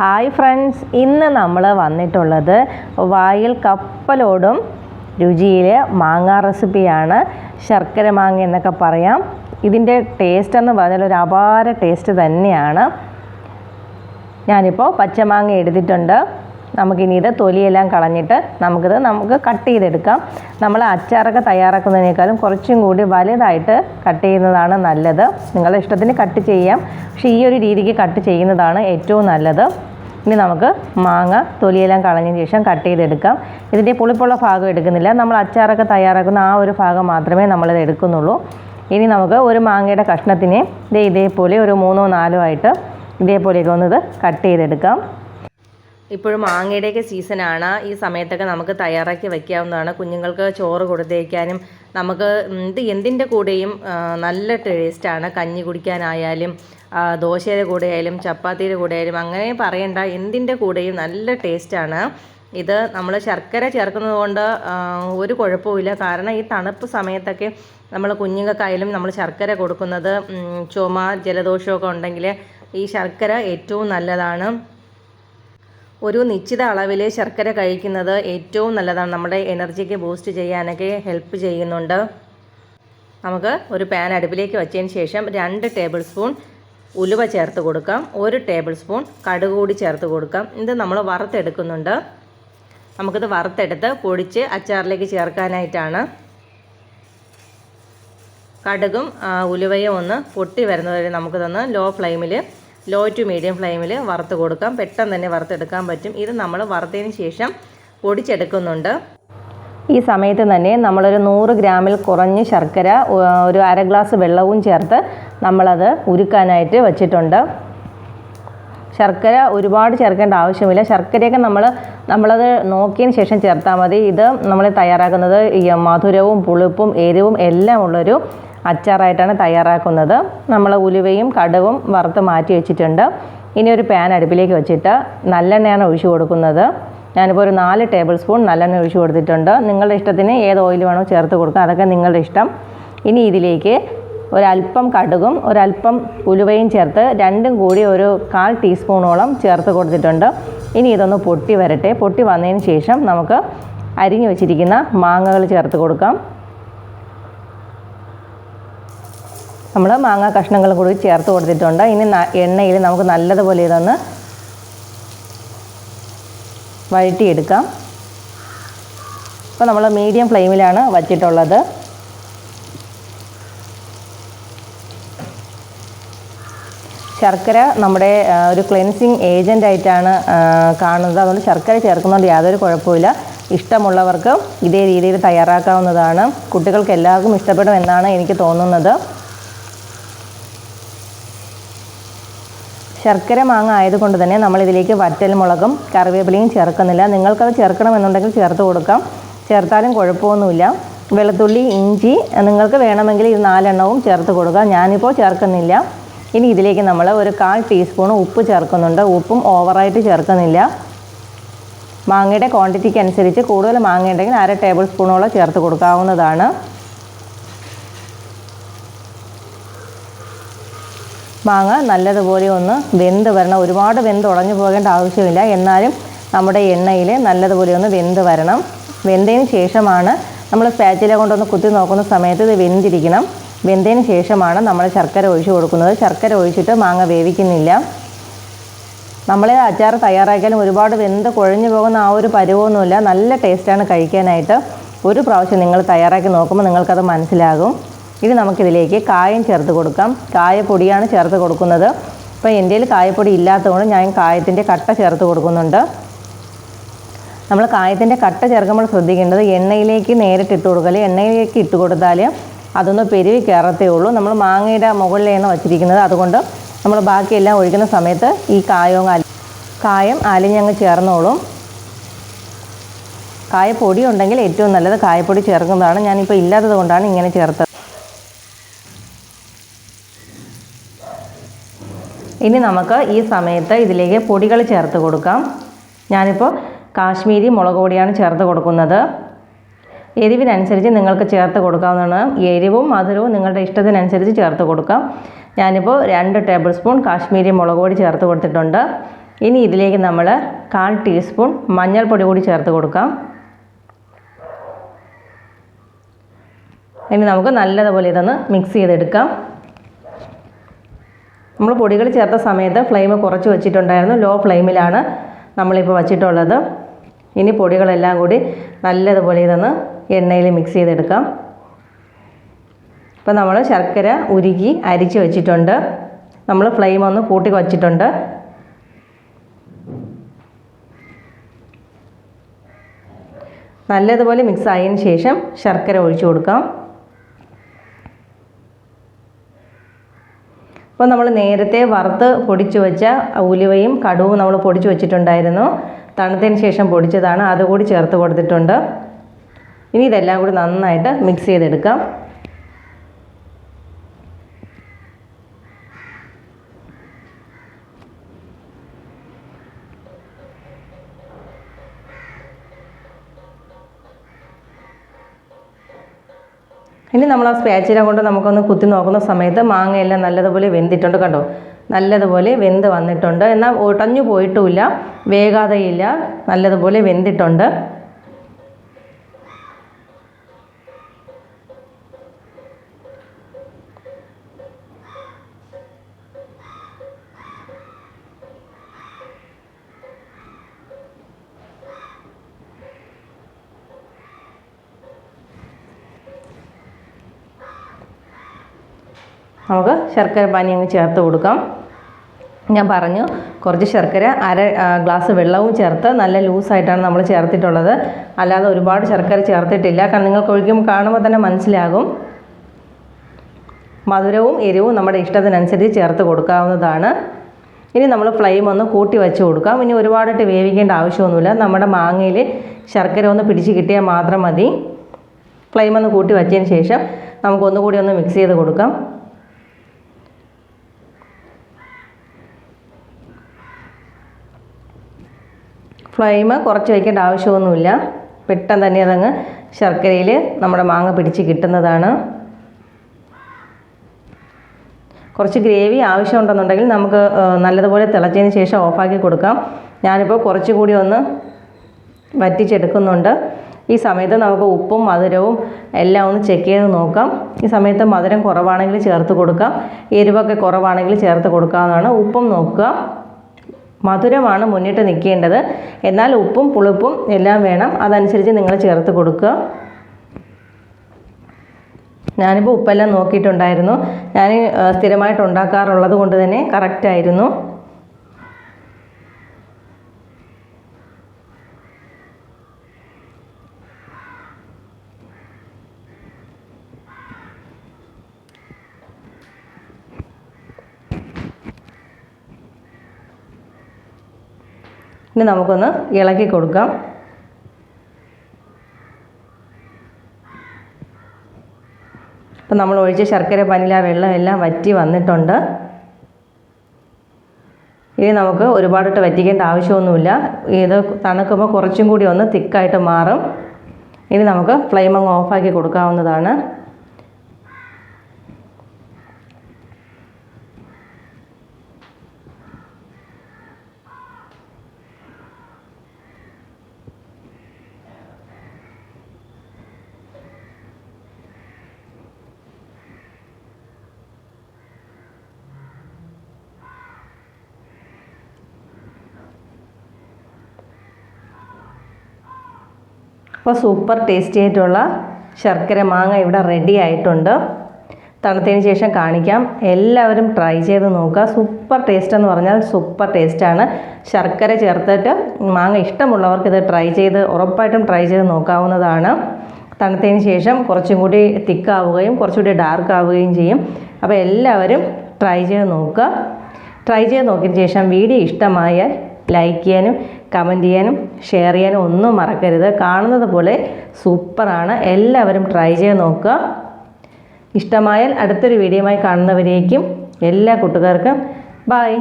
Hi friends ഇന്ന് നമ്മൾ വന്നിട്ടുള്ളത് വായിൽ കപ്പലോടും രുചിയിൽ മാങ്ങ റെസിപ്പിയാണ്. ശർക്കര മാങ്ങ എന്നൊക്കെ പറയാം. ഇതിന്റെ ടേസ്റ്റ് എന്ന് പറഞ്ഞാൽ ഒരു അപാര ടേസ്റ്റ് തന്നെയാണ്. ഞാനിപ്പോൾ പച്ചമാങ്ങ എടുത്തിട്ടുണ്ട്. നമുക്കിനി ഇത് തൊലിയെല്ലാം കളഞ്ഞിട്ട് നമുക്കിത് നമുക്ക് കട്ട് ചെയ്തെടുക്കാം. നമ്മൾ അച്ചാറൊക്കെ തയ്യാറാക്കുന്നതിനേക്കാളും കുറച്ചും കൂടി വലുതായിട്ട് കട്ട് ചെയ്യുന്നതാണ് നല്ലത്. നിങ്ങളുടെ ഇഷ്ടത്തിന് കട്ട് ചെയ്യാം. പക്ഷേ ഈ ഒരു രീതിക്ക് കട്ട് ചെയ്യുന്നതാണ് ഏറ്റവും നല്ലത്. ഇനി നമുക്ക് മാങ്ങ തൊലിയെല്ലാം കളഞ്ഞതിന് ശേഷം കട്ട് ചെയ്തെടുക്കാം. ഇതിന്റെ പുളിപ്പുള്ള ഭാഗം എടുക്കുന്നില്ല. നമ്മൾ അച്ചാറൊക്കെ തയ്യാറാക്കുന്ന ആ ഒരു ഭാഗം മാത്രമേ നമ്മളിത് എടുക്കുന്നുള്ളൂ. ഇനി നമുക്ക് ഒരു മാങ്ങയുടെ കഷ്ണത്തിനെ ഇതേ ഇതേപോലെ ഒരു മൂന്നോ നാലോ ആയിട്ട് ഇതേപോലെയൊക്കെ ഒന്ന് ഇത് കട്ട് ചെയ്തെടുക്കാം. ഇപ്പോഴും മാങ്ങയുടെയൊക്കെ സീസണാണ് ഈ സമയത്തൊക്കെ നമുക്ക് തയ്യാറാക്കി വയ്ക്കാവുന്നതാണ് കുഞ്ഞുങ്ങൾക്ക് ചോറ് കൊടുത്തേക്കാനും നമുക്ക് ഇത് എന്തിന്റെ കൂടെയും നല്ല ടേസ്റ്റാണ് കഞ്ഞി കുടിക്കാനായാലും ദോശയുടെ കൂടെ ആയാലും ചപ്പാത്തിയുടെ കൂടെ ആയാലും അങ്ങനെ പറയണ്ട. എന്തിന്റെ കൂടെയും നല്ല ടേസ്റ്റാണ് ഇത് നമ്മൾ ശർക്കര ചേർക്കുന്നത് കൊണ്ട് ഒരു കുഴപ്പമില്ല കാരണം ഈ തണുപ്പ് സമയത്തൊക്കെ നമ്മൾ കുഞ്ഞുങ്ങൾക്കായാലും നമ്മൾ ശർക്കര കൊടുക്കുന്നത് ചുമ ജലദോഷമൊക്കെ ഉണ്ടെങ്കിൽ ഈ ശർക്കര ഏറ്റവും നല്ലതാണ്. ഒരു നിശ്ചിത അളവിൽ ശർക്കര കഴിക്കുന്നത് ഏറ്റവും നല്ലതാണ്. നമ്മുടെ എനർജിക്ക് ബൂസ്റ്റ് ചെയ്യാനൊക്കെ ഹെൽപ്പ് ചെയ്യുന്നുണ്ട്. നമുക്ക് ഒരു പാൻ അടുപ്പിലേക്ക് വെച്ചതിന് ശേഷം രണ്ട് ടേബിൾ സ്പൂൺ ഉലുവ ചേർത്ത് കൊടുക്കാം. ഒരു ടേബിൾ സ്പൂൺ കടുക് കൂടി ചേർത്ത് കൊടുക്കാം. ഇത് നമ്മൾ വറുത്തെടുക്കുന്നുണ്ട്. നമുക്കിത് വറുത്തെടുത്ത് പൊടിച്ച് അച്ചാറിലേക്ക് ചേർക്കാനായിട്ടാണ്. കടുകും ഉലുവയും ഒന്ന് പൊട്ടി വരുന്നത് വരെ നമുക്കിതൊന്ന് ലോ ഫ്ലെയിമിൽ ലോ ടു മീഡിയം ഫ്ലെയിമിൽ വറുത്ത് കൊടുക്കാം. പെട്ടെന്ന് തന്നെ വറുത്തെടുക്കാൻ പറ്റും. ഇത് നമ്മൾ വറുത്തതിന് ശേഷം പൊടിച്ചെടുക്കുന്നുണ്ട്. ഈ സമയത്ത് തന്നെ നമ്മളൊരു നൂറ് ഗ്രാമിൽ കുറഞ്ഞ് ശർക്കര ഒരു അര ഗ്ലാസ് വെള്ളവും ചേർത്ത് നമ്മളത് ഉരുക്കാനായിട്ട് വെച്ചിട്ടുണ്ട്. ശർക്കര ഒരുപാട് ചേർക്കേണ്ട ആവശ്യമില്ല. ശർക്കരയൊക്കെ നമ്മൾ നമ്മളത് നോക്കിയതിന് ശേഷം ചേർത്താൽ മതി. ഇത് നമ്മൾ തയ്യാറാക്കുന്നത് മധുരവും പുളിപ്പും എരിവും എല്ലാം ഉള്ളൊരു അച്ചാറായിട്ടാണ് തയ്യാറാക്കുന്നത്. നമ്മൾ ഉലുവയും കടുവും വറുത്ത് മാറ്റി വെച്ചിട്ടുണ്ട്. ഇനി ഒരു പാൻ അടുപ്പിലേക്ക് വെച്ചിട്ട് നല്ലെണ്ണയാണ് ഒഴിച്ചു കൊടുക്കുന്നത്. ഞാനിപ്പോൾ ഒരു നാല് ടേബിൾ സ്പൂൺ നല്ലെണ്ണ ഒഴിച്ചു കൊടുത്തിട്ടുണ്ട്. നിങ്ങളുടെ ഇഷ്ടത്തിന് ഏത് ഓയിൽ വേണോ ചേർത്ത് കൊടുക്കുക അതൊക്കെ നിങ്ങളുടെ ഇഷ്ടം. ഇനി ഇതിലേക്ക് ഒരല്പം കടുകും ഒരല്പം ഉലുവയും ചേർത്ത് രണ്ടും കൂടി ഒരു കാൽ ടീസ്പൂണോളം ചേർത്ത് കൊടുത്തിട്ടുണ്ട്. ഇനി ഇതൊന്ന് പൊട്ടി വരട്ടെ. പൊട്ടി വന്നതിന് ശേഷം നമുക്ക് അരിഞ്ഞു വെച്ചിരിക്കുന്ന മാങ്ങകൾ ചേർത്ത് കൊടുക്കാം. നമ്മൾ മാങ്ങ കഷ്ണങ്ങൾ കൂടി ചേർത്ത് കൊടുത്തിട്ടുണ്ട്. ഇനി എണ്ണയിൽ നമുക്ക് നല്ലതുപോലെ ഇതൊന്ന് വഴറ്റിയെടുക്കാം. ഇപ്പോൾ നമ്മൾ മീഡിയം ഫ്ലെയിമിലാണ് വച്ചിട്ടുള്ളത്. ശർക്കര നമ്മുടെ ഒരു ക്ലെൻസിങ് ഏജന്റ് ആയിട്ടാണ് കാണുന്നത്. അതുകൊണ്ട് ശർക്കര ചേർക്കുന്നതുകൊണ്ട് യാതൊരു കുഴപ്പമില്ല ഇഷ്ടമുള്ളവർക്ക് ഇതേ രീതിയിൽ തയ്യാറാക്കാവുന്നതാണ്. കുട്ടികൾക്ക് എല്ലാവർക്കും ഇഷ്ടപ്പെടും എന്നാണ് എനിക്ക് തോന്നുന്നത്. ശർക്കര മാങ്ങ ആയതുകൊണ്ട് തന്നെ നമ്മളിതിലേക്ക് വറ്റൽ മുളകും കറിവേപ്പിലയും ചേർക്കുന്നില്ല. നിങ്ങൾക്കത് ചേർക്കണമെന്നുണ്ടെങ്കിൽ ചേർത്ത് കൊടുക്കാം. ചേർത്താലും കുഴപ്പമൊന്നുമില്ല. വെളുത്തുള്ളി ഇഞ്ചി നിങ്ങൾക്ക് വേണമെങ്കിൽ ഇത് നാലെണ്ണവും ചേർത്ത് കൊടുക്കാം. ഞാനിപ്പോൾ ചേർക്കുന്നില്ല. ഇനി ഇതിലേക്ക് നമ്മൾ ഒരു കാൽ ടീസ്പൂൺ ഉപ്പ് ചേർക്കുന്നുണ്ട്. ഉപ്പും ഓവറായിട്ട് ചേർക്കുന്നില്ല. മാങ്ങയുടെ ക്വാണ്ടിറ്റിക്ക് അനുസരിച്ച് കൂടുതൽ മാങ്ങ ഉണ്ടെങ്കിൽ അര ടേബിൾ സ്പൂണോളം ചേർത്ത് കൊടുക്കാവുന്നതാണ്. മാങ്ങ നല്ലതുപോലെ ഒന്ന് വെന്ത് വരണം. ഒരുപാട് വെന്ത് ഉടഞ്ഞു പോകേണ്ട ആവശ്യമില്ല. എന്നാലും നമ്മുടെ എണ്ണയിൽ നല്ലതുപോലെ ഒന്ന് വെന്ത് വരണം. വെന്തതിന് ശേഷമാണ് നമ്മൾ സ്പാച്ചില കൊണ്ടൊന്ന് കുത്തി നോക്കുന്ന സമയത്ത് ഇത് വെന്തിരിക്കണം. വെന്തതിന് ശേഷമാണ് നമ്മൾ ശർക്കര ഒഴിച്ച് കൊടുക്കുന്നത്. ശർക്കര ഒഴിച്ചിട്ട് മാങ്ങ വേവിക്കുന്നില്ല. നമ്മൾ അച്ചാർ തയ്യാറാക്കിയാലും ഒരുപാട് വെന്ത് കുഴഞ്ഞു പോകുന്ന ആ ഒരു പരുവമൊന്നുമില്ല. നല്ല ടേസ്റ്റാണ് കഴിക്കാനായിട്ട്. ഒരു പ്രാവശ്യം നിങ്ങൾ തയ്യാറാക്കി നോക്കുമ്പോൾ നിങ്ങൾക്കത് മനസ്സിലാകും. ഇനി നമുക്കിതിലേക്ക് കായം ചേർത്ത് കൊടുക്കാം. കായപ്പൊടിയാണ് ചേർത്ത് കൊടുക്കുന്നത്. ഇപ്പോൾ എന്റെ കയ്യിൽ കായപ്പൊടി ഇല്ലാത്തതുകൊണ്ട് ഞാൻ കായത്തിന്റെ കട്ട ചേർത്ത് കൊടുക്കുന്നുണ്ട്. നമ്മൾ കായത്തിന്റെ കട്ട ചേർക്കുമ്പോൾ ശ്രദ്ധിക്കേണ്ടത് എണ്ണയിലേക്ക് നേരിട്ട് ഇട്ട് കൊടുക്കൽ എണ്ണയിലേക്ക് ഇട്ട് കൊടുത്താൽ അതൊന്ന് പെരുവി കയറത്തേ ഉള്ളൂ. നമ്മൾ മാങ്ങയുടെ മുകളിലാണ് വച്ചിരിക്കുന്നത്. അതുകൊണ്ട് നമ്മൾ ബാക്കിയെല്ലാം ഒഴിക്കുന്ന സമയത്ത് ഈ കായവും കായം അലിഞ്ഞങ്ങ് ചേർന്നോളും. കായപ്പൊടി ഉണ്ടെങ്കിൽ ഏറ്റവും നല്ലത് കായപ്പൊടി ചേർക്കുന്നതാണ്. ഞാനിപ്പോൾ ഇല്ലാത്തത് കൊണ്ടാണ് ഇങ്ങനെ ചേർത്തത്. ഇനി നമുക്ക് ഈ സമയത്ത് ഇതിലേക്ക് പൊടികൾ ചേർത്ത് കൊടുക്കാം. ഞാനിപ്പോൾ കാശ്മീരി മുളക് പൊടിയാണ് ചേർത്ത് കൊടുക്കുന്നത്. എരിവിനനുസരിച്ച് നിങ്ങൾക്ക് ചേർത്ത് കൊടുക്കാവുന്നതാണ്. എരിവും മധുരവും നിങ്ങളുടെ ഇഷ്ടത്തിനനുസരിച്ച് ചേർത്ത് കൊടുക്കാം. ഞാനിപ്പോൾ രണ്ട് ടേബിൾ സ്പൂൺ കാശ്മീരി മുളക് പൊടി ചേർത്ത് കൊടുത്തിട്ടുണ്ട്. ഇനി ഇതിലേക്ക് നമ്മൾ കാൽ ടീസ്പൂൺ മഞ്ഞൾപ്പൊടി കൂടി ചേർത്ത് കൊടുക്കാം. ഇനി നമുക്ക് നല്ലതുപോലെ ഇതൊന്ന് മിക്സ് ചെയ്തെടുക്കാം. നമ്മൾ പൊടികൾ ചേർത്ത സമയത്ത് ഫ്ലെയിം കുറച്ച് വെച്ചിട്ടുണ്ടായിരുന്നു. ലോ ഫ്ലെയിമിലാണ് നമ്മളിപ്പോൾ വച്ചിട്ടുള്ളത്. ഇനി പൊടികളെല്ലാം കൂടി നല്ലതുപോലെ ഇതൊന്ന് എണ്ണയിൽ മിക്സ് ചെയ്തെടുക്കാം. ഇപ്പോൾ നമ്മൾ ശർക്കര ഉരുകി അരിച്ച് വെച്ചിട്ടുണ്ട്. നമ്മൾ ഫ്ലെയിം ഒന്ന് കൂട്ടി വച്ചിട്ടുണ്ട്. നല്ലതുപോലെ മിക്സ് ആയതിന് ശേഷം ശർക്കര ഒഴിച്ചു കൊടുക്കാം. അപ്പോൾ നമ്മൾ നേരത്തെ വറുത്ത് പൊടിച്ചു വെച്ച ഉലുവയും കടുവും നമ്മൾ പൊടിച്ചു വെച്ചിട്ടുണ്ടായിരുന്നു. തണുത്തതിന് ശേഷം പൊടിച്ചതാണ്. അതുകൂടി ചേർത്ത് കൊടുത്തിട്ടുണ്ട്. ഇനി ഇതെല്ലാം കൂടി നന്നായിട്ട് മിക്സ് ചെയ്തെടുക്കാം. ഇനി നമ്മൾ ആ സ്പാച്ചില കൊണ്ട് നമുക്കൊന്ന് കുത്തി നോക്കുന്ന സമയത്ത് മാങ്ങയെല്ലാം നല്ലതുപോലെ വെന്തിട്ടുണ്ട് കണ്ടോ? നല്ലതുപോലെ വെന്ത് വന്നിട്ടുണ്ട്. എന്നാൽ ഒടഞ്ഞു പോയിട്ടുമില്ല. വേഗാതെയില്ല. നല്ലതുപോലെ വെന്തിട്ടുണ്ട്. നമുക്ക് ശർക്കര പാനി അങ്ങ് ചേർത്ത് കൊടുക്കാം. ഞാൻ പറഞ്ഞു കുറച്ച് ശർക്കര അര ഗ്ലാസ് വെള്ളവും ചേർത്ത് നല്ല ലൂസായിട്ടാണ് നമ്മൾ ചേർത്തിട്ടുള്ളത്. അല്ലാതെ ഒരുപാട് ശർക്കര ചേർത്തിട്ടില്ല. കാരണം നിങ്ങൾക്ക് ഒഴിക്കുമ്പോൾ കാണുമ്പോൾ തന്നെ മനസ്സിലാകും. മധുരവും എരിവും നമ്മുടെ ഇഷ്ടത്തിനനുസരിച്ച് ചേർത്ത് കൊടുക്കാവുന്നതാണ്. ഇനി നമ്മൾ ഫ്ലെയിം ഒന്ന് കൂട്ടി വെച്ച് കൊടുക്കാം. ഇനി ഒരുപാടിട്ട് വേവിക്കേണ്ട ആവശ്യമൊന്നുമില്ല. നമ്മുടെ മാങ്ങയിൽ ശർക്കര ഒന്ന് പിടിച്ച് കിട്ടിയാൽ മാത്രം മതി. ഫ്ലെയിം ഒന്ന് കൂട്ടി വെച്ചതിന് ശേഷം നമുക്ക് ഒന്നുകൂടി ഒന്ന് മിക്സ് ചെയ്ത് കൊടുക്കാം. ഫ്ലെയിം കുറച്ച് വയ്ക്കേണ്ട ആവശ്യമൊന്നുമില്ല. പെട്ടെന്ന് തന്നെ അതങ്ങ് ശർക്കരയിൽ നമ്മുടെ മാങ്ങ പിടിച്ച് കിട്ടുന്നതാണ്. കുറച്ച് ഗ്രേവി ആവശ്യമുണ്ടെന്നുണ്ടെങ്കിൽ നമുക്ക് നല്ലതുപോലെ തിളച്ചതിന് ശേഷം ഓഫാക്കി കൊടുക്കാം. ഞാനിപ്പോൾ കുറച്ചുകൂടി ഒന്ന് വറ്റിച്ചെടുക്കുന്നുണ്ട്. ഈ സമയത്ത് നമുക്ക് ഉപ്പും മധുരവും എല്ലാം ഒന്ന് ചെക്ക് ചെയ്ത് നോക്കാം. ഈ സമയത്ത് മധുരം കുറവാണെങ്കിൽ ചേർത്ത് കൊടുക്കാം. എരിവൊക്കെ കുറവാണെങ്കിൽ ചേർത്ത് കൊടുക്കാവുന്നതാണ്. ഉപ്പും നോക്കുക. മധുരമാണ് മുന്നിട്ട് നിൽക്കേണ്ടത് എന്നാൽ ഉപ്പും പുളിപ്പും എല്ലാം വേണം. അതനുസരിച്ച് നിങ്ങൾ ചേർത്ത് കൊടുക്കുക ഞാനിപ്പോൾ ഉപ്പെല്ലാം നോക്കിയിട്ടുണ്ടായിരുന്നു. ഞാൻ സ്ഥിരമായിട്ട് ഉണ്ടാക്കാറുള്ളത് കൊണ്ട് തന്നെ കറക്റ്റായിരുന്നു ഇനി നമുക്കൊന്ന് ഇളക്കി കൊടുക്കാം. അപ്പം നമ്മൾ ഒഴിച്ച ശർക്കര പനില വെള്ളം എല്ലാം വറ്റി വന്നിട്ടുണ്ട്. ഇനി നമുക്ക് ഒരുപാടിട്ട് വറ്റിക്കേണ്ട ആവശ്യമൊന്നുമില്ല. ഇത് തണുക്കുമ്പോൾ കുറച്ചും കൂടി ഒന്ന് തിക്കായിട്ട് മാറും. ഇനി നമുക്ക് ഫ്ലെയിം അങ്ങ് ഓഫാക്കി കൊടുക്കാവുന്നതാണ്. അപ്പോൾ സൂപ്പർ ടേസ്റ്റി ആയിട്ടുള്ള ശർക്കര മാങ്ങ ഇവിടെ റെഡി ആയിട്ടുണ്ട്. തണുത്തതിന് ശേഷം കാണിക്കാം. എല്ലാവരും ട്രൈ ചെയ്ത് നോക്കുക. സൂപ്പർ ടേസ്റ്റ് എന്ന് പറഞ്ഞാൽ സൂപ്പർ ടേസ്റ്റാണ് ശർക്കര ചേർത്തിട്ട് മാങ്ങ ഇഷ്ടമുള്ളവർക്ക് ഇത് ട്രൈ ചെയ്ത് ഉറപ്പായിട്ടും ട്രൈ ചെയ്ത് നോക്കാവുന്നതാണ്. തണുത്തതിന് ശേഷം കുറച്ചും കൂടി തിക്കാവുകയും കുറച്ചുകൂടി ഡാർക്ക് ആവുകയും ചെയ്യും. അപ്പോൾ എല്ലാവരും ട്രൈ ചെയ്ത് നോക്കുക. ട്രൈ ചെയ്ത് നോക്കിയതിന് ശേഷം വീഡിയോ ഇഷ്ടമായാൽ ലൈക്ക് ചെയ്യാനും കമന്റ് ചെയ്യാനും ഷെയർ ചെയ്യാനും ഒന്നും മറക്കരുത്. കാണുന്നത് പോലെ സൂപ്പറാണ്. എല്ലാവരും ട്രൈ ചെയ്ത് നോക്കുക. ഇഷ്ടമായാൽ അടുത്തൊരു വീഡിയോയുമായി കാണുന്നവരേക്കും എല്ലാ കൂട്ടുകാർക്കും. ബായ്